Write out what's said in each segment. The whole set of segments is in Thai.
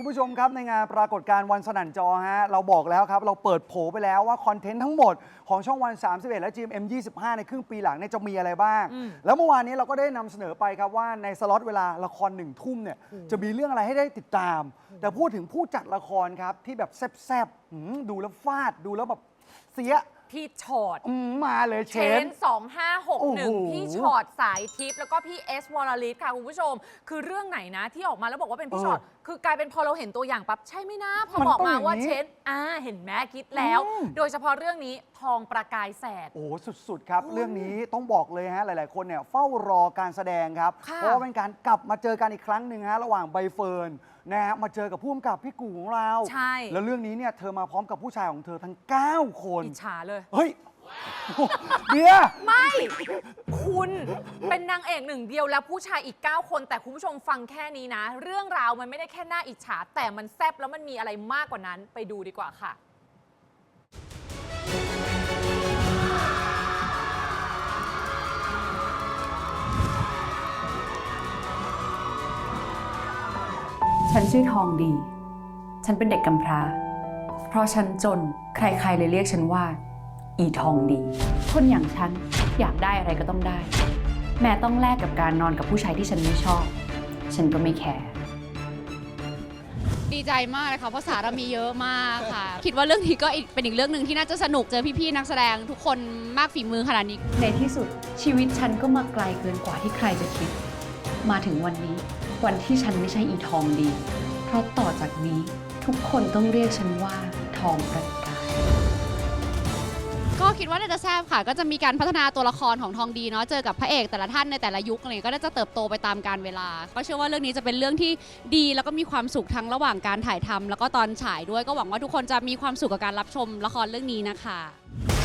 คุณผู้ชมครับในงานปรากฏการณ์วันสนั่นจอฮะเราบอกแล้วครับ เราเปิดโผไปแล้วว่าคอนเทนต์ทั้งหมดของช่องวัน 31 และ GMM 25 ในครึ่งปีหลังเนี่ยจะมีอะไรบ้างอืมแล้วเมื่อวานนี้เราก็ได้นำเสนอไปครับว่าในสล็อตเวลาละครหนึ่งทุ่มเนี่ยจะมีเรื่องอะไรให้ได้ติดตาม แต่พูดถึงผู้จัดละครครับที่แบบแซ่บๆหืมดูแล้วฟาดดูแล้วแบบเสียพี่ชอดอืมมาเลยเชเชนนโอ้โห2561 พี่ชอดสายทิพย์แล้วก็พี่เอสวอลลิสค่ะ คุณผู้ชม คือเรื่องไหนนะที่ออกมาแล้วบอกว่าเป็นพี่เออชอด คือกลายเป็นพอเราเห็นตัวอย่างปั๊บใช่ไหมนะ พอมันบอกต้องมาอย่างว่านี้เชนอ่าเห็นแม่คิดแล้ว อืม โดยเฉพาะเรื่องนี้ทองประกายแสด โอ้โหสุด ๆ ครับคุณเรื่องนี้ต้องบอกเลยฮะ หลาย ๆ คนเนี่ยเฝ้ารอการแสดงครับ ค่ะเพราะว่าเป็นการกลับมาเจอกันอีกครั้งหนึ่งฮะ ระหว่างใบเฟิร์นนะฮะมาเจอกับผู้กำกับพี่กูของเรา ใช่ แล้วเรื่องนี้เนี่ยเธอมาพร้อมกับผู้ชายของเธอทั้ง 9 คน อิจฉาเลย เฮ้ย เบียร์ไม่ คุณเป็นนางเอกหนึ่งเดียวแล้วผู้ชายอีก 9 คน แต่คุณผู้ชมฟังแค่นี้นะ เรื่องราวมันไม่ได้แค่น่าอิจฉา แต่มันแซบแล้วมันมีอะไรมากกว่านั้นไปดูดีกว่าค่ะ ฉันชื่อทองดี ฉันเป็นเด็กกำพร้า เพราะฉันจนใครๆเลยเรียกฉันว่า อีทองดี คนอย่างฉันอยากได้อะไรก็ต้องได้ แม้ต้องแลกกับการนอนกับผู้ชายที่ฉันไม่ชอบ ฉันก็ไม่แคร์ดีใจมากเลยค่ะเพราะสาระมีเยอะมากค่ะ คิดว่าเรื่องนี้ก็อีกเป็นอีกเรื่องหนึ่งที่น่าจะสนุกเจอพี่ๆนักแสดงทุกคนมากฝีมือขนาดนี้ ในที่สุดชีวิตฉันก็มาไกลเกินกว่าที่ใครจะคิด มาถึงวันนี้ วันที่ฉันไม่ใช่อีทองดี เพราะต่อจากนี้ทุกคนต้องเรียกฉันว่าทองประ กายก็คิดว่าน่าจะแซ่บค่ะ ก็จะมีการพัฒนาตัวละครของทองดีเนาะเจอกับพระเอกแต่ละท่านในแต่ละยุคอะไรก็น่าจะเติบโตไปตามการเวลา ก็เชื่อว่าเรื่องนี้จะเป็นเรื่องที่ดีแล้วก็มีความสุขทั้งระหว่างการถ่ายทำแล้วก็ตอนฉายด้วยก็หวังว่าทุกคนจะมีความสุขกับการรับชมละครเรื่องนี้นะคะ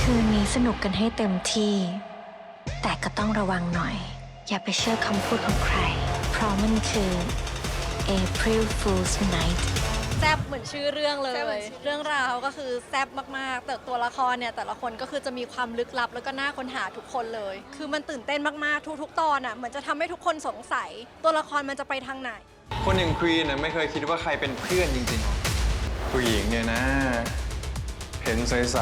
คืนนี้สนุกกันให้เต็มที่ แต่ก็ต้องระวังหน่อย อย่าไปเชื่อคำพูดของใคร เพราะมันคือ April Fool's Night แซบเหมือนชื่อเรื่องเลยเรื่องราวก็คือแซบมากๆ แต่ตัวละครเนี่ยแต่ละคนก็คือจะมีความลึกลับแล้วก็น่าค้นหาทุกคนเลย คือมันตื่นเต้นมากๆ ทุกๆ ตอนอะเหมือนจะทำให้ทุกคนสงสัย ตัวละครมันจะไปทางไหน คนอย่างควีนน่ะไม่เคยคิดว่าใครเป็นเพื่อนจริงๆผู้หญิงเนี่ยนะ เห็นใส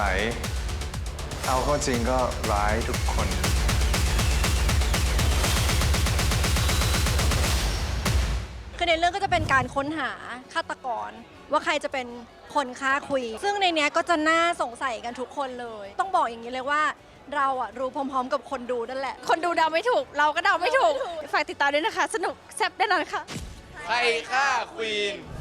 ๆ เอาเข้าจริงก็ร้ายทุกคน ในเรื่องก็จะเป็นการค้นหาฆาตกร ว่าใครจะเป็นคนฆ่าคุย ซึ่งในเนี้ยก็จะน่าสงสัยกันทุกคนเลย ต้องบอกอย่างนี้เลยว่าเราอะรู้พร้อมๆ กับคนดูนั่นแหละ คนดูเดาไม่ถูก เราก็เดาไม่ถูก ฝากติดตามด้วยนะคะ สนุกแซ่บแน่นอนค่ะ ใครฆ่าควีนนี่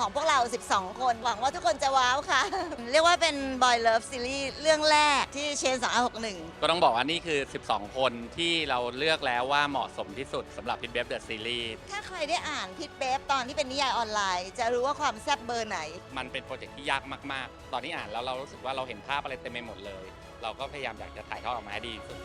ของพวกเรา 12 คน หวังว่าทุกคนจะว้าวค่ะ เรียกว่าเป็น Boy Love Series เรื่องแรกที่เชน2561 ก็ต้องบอกว่านี่คือ 12 คนที่เราเลือกแล้วว่าเหมาะสมที่สุดสำหรับพิทเบฟเดอะซีรีส์ถ้าใครได้อ่านพิทเบฟตอนที่เป็นนิยายออนไลน์ จะรู้ว่าความแซ่บเบอร์ไหน มันเป็นโปรเจกต์ที่ยากมากๆ ตอนนี้อ่านแล้วเรารู้สึกว่าเราเห็นภาพอะไรเต็มไปหมดเลย เราก็พยายามอยากจะถ่ายทอดออกมาให้ดีที่สุด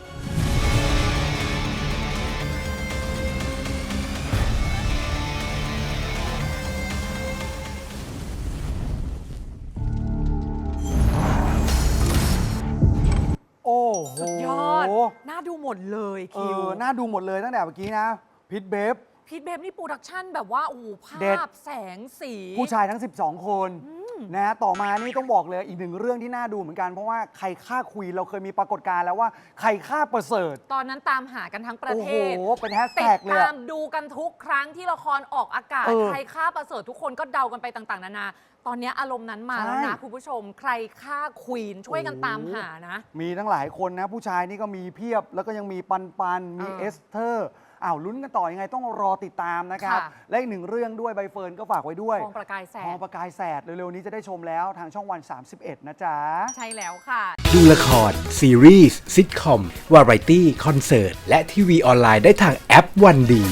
หสุดยอด น่าดูหมดเลยเอคิว อน่าดูหมดเลยตั้งแต่เมื่อกี้นะพิทเบฟ พีทเบฟนี่โปรดักชั่นแบบว่า โอ้โหภเด็ดาพแสงสี ผู้ชายทั้ง 12 คน นะฮะต่อมานี่ต้องบอกเลยอีกหนึ่งเรื่องที่น่าดูเหมือนกัน เพราะว่าใครฆ่าควีนเราเคยมีปรากฏการณ์แล้วว่าใครฆ่าประเสริฐ ตอนนั้นตามหากันทั้งประโอ้เทโห ศ เป็นแฮชติแท็ดกเลยตาอะ มดูกันทุกครั้งที่ละครออกอากาศ เออใครฆ่าประเสริฐทุกคนก็เดากันไปต่างๆ นานา ตอนนี้อารมณ์นั้นมาแล้วใช่นะคุณผู้ชม ใครฆ่าควีนช่วยกันตามหานะ มีทั้งหลายคนนะ ผู้ชายนี่ก็มีเพียบแล้วก็ยังมีปันปันมีเออเอสเธอร์ อ้าวลุ้นกันต่อยังไงต้องรอติดตามนะครับ ค่ะ และอีกหนึ่งเรื่องด้วยใบเฟิร์นก็ฝากไว้ด้วยทองประกายแสทองงประกายแสดเร็วๆนี้จะได้ชมแล้วทางช่องวัน 31 นะจ๊ะ ใช่แล้วค่ะ ดูละคร ซีรีส์ซิทคอม วาไรตี้ คอนเสิร์ต และทีวีออนไลน์ได้ทางแอปวันดี